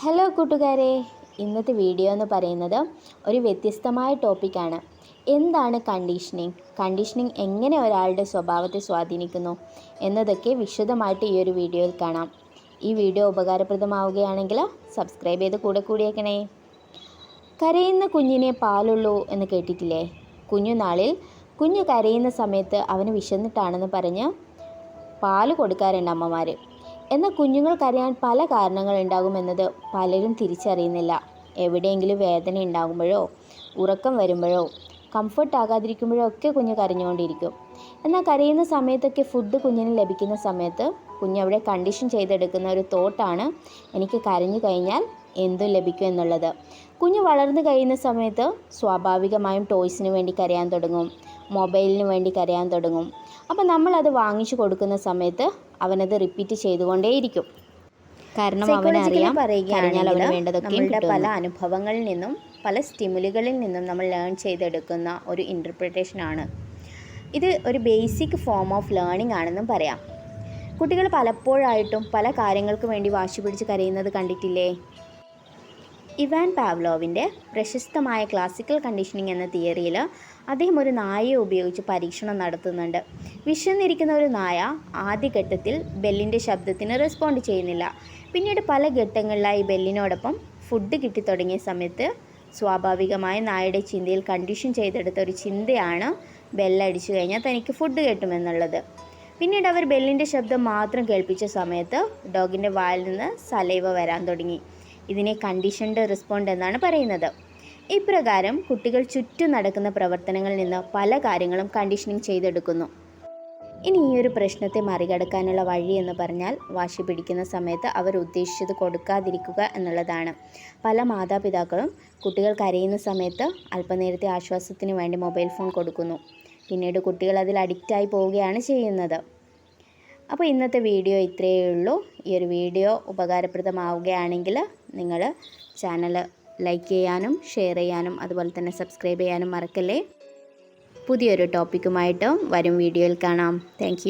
Hello കൂട്ടുകാരെ ഇന്നത്തെ video എന്ന് പറയുന്നത് ഒരു വ്യത്യസ്തമായ ടോപ്പിക്കാണ്. എന്താണ് കണ്ടീഷനിങ്? കണ്ടീഷനിങ് എങ്ങനെ ഒരാളുടെ സ്വഭാവത്തെ സ്വാധീനിക്കുന്നു എന്നതൊക്കെ വിശദമായിട്ട് ഈ ഒരു വീഡിയോയിൽ കാണാം. ഈ വീഡിയോ ഉപകാരപ്രദമാവുകയാണെങ്കിൽ സബ്സ്ക്രൈബ് ചെയ്ത് കൂടെ കൂടിയേക്കണേ. കരയുന്ന കുഞ്ഞിനെ പാലുള്ളൂ എന്ന് കേട്ടിട്ടില്ലേ? കുഞ്ഞുനാളിൽ കുഞ്ഞ് കരയുന്ന സമയത്ത് അവന് വിശന്നിട്ടാണെന്ന് പറഞ്ഞ് പാൽ കൊടുക്കാറുണ്ട് അമ്മമാർ എന്നാൽ കുഞ്ഞുങ്ങൾ കരയാൻ പല കാരണങ്ങളുണ്ടാകുമെന്നത് പലരും തിരിച്ചറിയുന്നില്ല. എവിടെയെങ്കിലും വേദന ഉണ്ടാകുമ്പോഴോ ഉറക്കം വരുമ്പോഴോ കംഫർട്ട് ആകാതിരിക്കുമ്പോഴോ ഒക്കെ കുഞ്ഞ് കരഞ്ഞുകൊണ്ടിരിക്കും. എന്നാൽ കരയുന്ന സമയത്തൊക്കെ ഫുഡ് കുഞ്ഞിന് ലഭിക്കുന്ന സമയത്ത് കുഞ്ഞ് അവിടെ കണ്ടീഷൻ ചെയ്തെടുക്കുന്ന ഒരു തോട്ടാണ് എനിക്ക് കരഞ്ഞു കഴിഞ്ഞാൽ എന്തും ലഭിക്കും എന്നുള്ളത്. കുഞ്ഞ് വളർന്നു കഴിയുന്ന സമയത്ത് സ്വാഭാവികമായും ടോയ്സിന് വേണ്ടി കരയാൻ തുടങ്ങും മൊബൈലിന് വേണ്ടി കരയാൻ തുടങ്ങും. അപ്പോൾ നമ്മളത് വാങ്ങിച്ചു കൊടുക്കുന്ന സമയത്ത് അവനത് റിപ്പീറ്റ് ചെയ്തുകൊണ്ടേയിരിക്കും. കാരണം അവനറിയാം കരഞ്ഞാൽ അവന് വേണ്ടതൊക്കെ പല അനുഭവങ്ങളിൽ നിന്നും പല സ്റ്റിമുലുകളിൽ നിന്നും നമ്മൾ ലേൺ ചെയ്തെടുക്കുന്ന ഒരു ഇന്റർപ്രിട്ടേഷൻ ആണ്. ഇത് ഒരു ബേസിക് ഫോം ഓഫ് ലേണിംഗ് ആണെന്നും പറയാം. കുട്ടികൾ പലപ്പോഴായിട്ടും പല കാര്യങ്ങൾക്ക് വേണ്ടി വാശി പിടിച്ച് കരയുന്നത് കണ്ടിട്ടില്ലേ? ഇവാൻ പാവ്ലോവിന്റെ പ്രശസ്തമായ ക്ലാസിക്കൽ കണ്ടീഷനിങ് എന്ന തിയറിയിൽ അദ്ദേഹം ഒരു നായയെ ഉപയോഗിച്ച് പരീക്ഷണം നടത്തുന്നുണ്ട്. വിശന്നിരിക്കുന്ന ഒരു നായ ആദ്യഘട്ടത്തിൽ ബെല്ലിന്റെ ശബ്ദത്തിന് റെസ്പോണ്ട് ചെയ്യുന്നില്ല. പിന്നീട് പല ഘട്ടങ്ങളിലായി ബെല്ലിനോടൊപ്പം ഫുഡ് കിട്ടിത്തുടങ്ങിയ സമയത്ത് സ്വാഭാവികമായ നായയുടെ ചിന്തയിൽ കണ്ടീഷൻ ചെയ്തെടുത്ത ഒരു ചിന്തയാണ് ബെല്ലടിച്ചു കഴിഞ്ഞാൽ തനിക്ക് ഫുഡ് കിട്ടുമെന്നുള്ളത്. പിന്നീട് അവർ ബെല്ലിന്റെ ശബ്ദം മാത്രം കേൾപ്പിച്ച സമയത്ത് ഡോഗിന്റെ വായിൽ നിന്ന് സലൈവ വരാൻ തുടങ്ങി. ഇതിനെ കണ്ടീഷൻഡ് റെസ്പോണ്ട് എന്നാണ് പറയുന്നത്. ഇപ്രകാരം കുട്ടികൾ ചുറ്റും നടക്കുന്ന പ്രവർത്തനങ്ങളിൽ നിന്ന് പല കാര്യങ്ങളും കണ്ടീഷനിങ് ചെയ്തെടുക്കുന്നു. ഇനി ഈ ഒരു പ്രശ്നത്തെ മറികടക്കാനുള്ള വഴി എന്ന് പറഞ്ഞാൽ വാശി പിടിക്കുന്ന സമയത്ത് അവർ ഉദ്ദേശിച്ചത് കൊടുക്കാതിരിക്കുക എന്നുള്ളതാണ്. പല മാതാപിതാക്കളും കുട്ടികൾ കരയുന്ന സമയത്ത് അല്പനേരത്തെ ആശ്വാസത്തിന് വേണ്ടി മൊബൈൽ ഫോൺ കൊടുക്കുന്നു. പിന്നീട് കുട്ടികൾ അതിൽ അഡിക്റ്റായി പോവുകയാണ് ചെയ്യുന്നത്. അപ്പോൾ ഇന്നത്തെ വീഡിയോ ഇത്രയേ ഉള്ളൂ. ഈ ഒരു വീഡിയോ ഉപകാരപ്രദമാവുകയാണെങ്കിൽ നിങ്ങൾ ചാനൽ ലൈക്ക് ചെയ്യാനും ഷെയർ ചെയ്യാനും അതുപോലെ തന്നെ സബ്സ്ക്രൈബ് ചെയ്യാനും മറക്കല്ലേ. പുതിയൊരു ടോപ്പിക്കുമായിട്ട് വരും വീഡിയോയിൽ കാണാം. താങ്ക്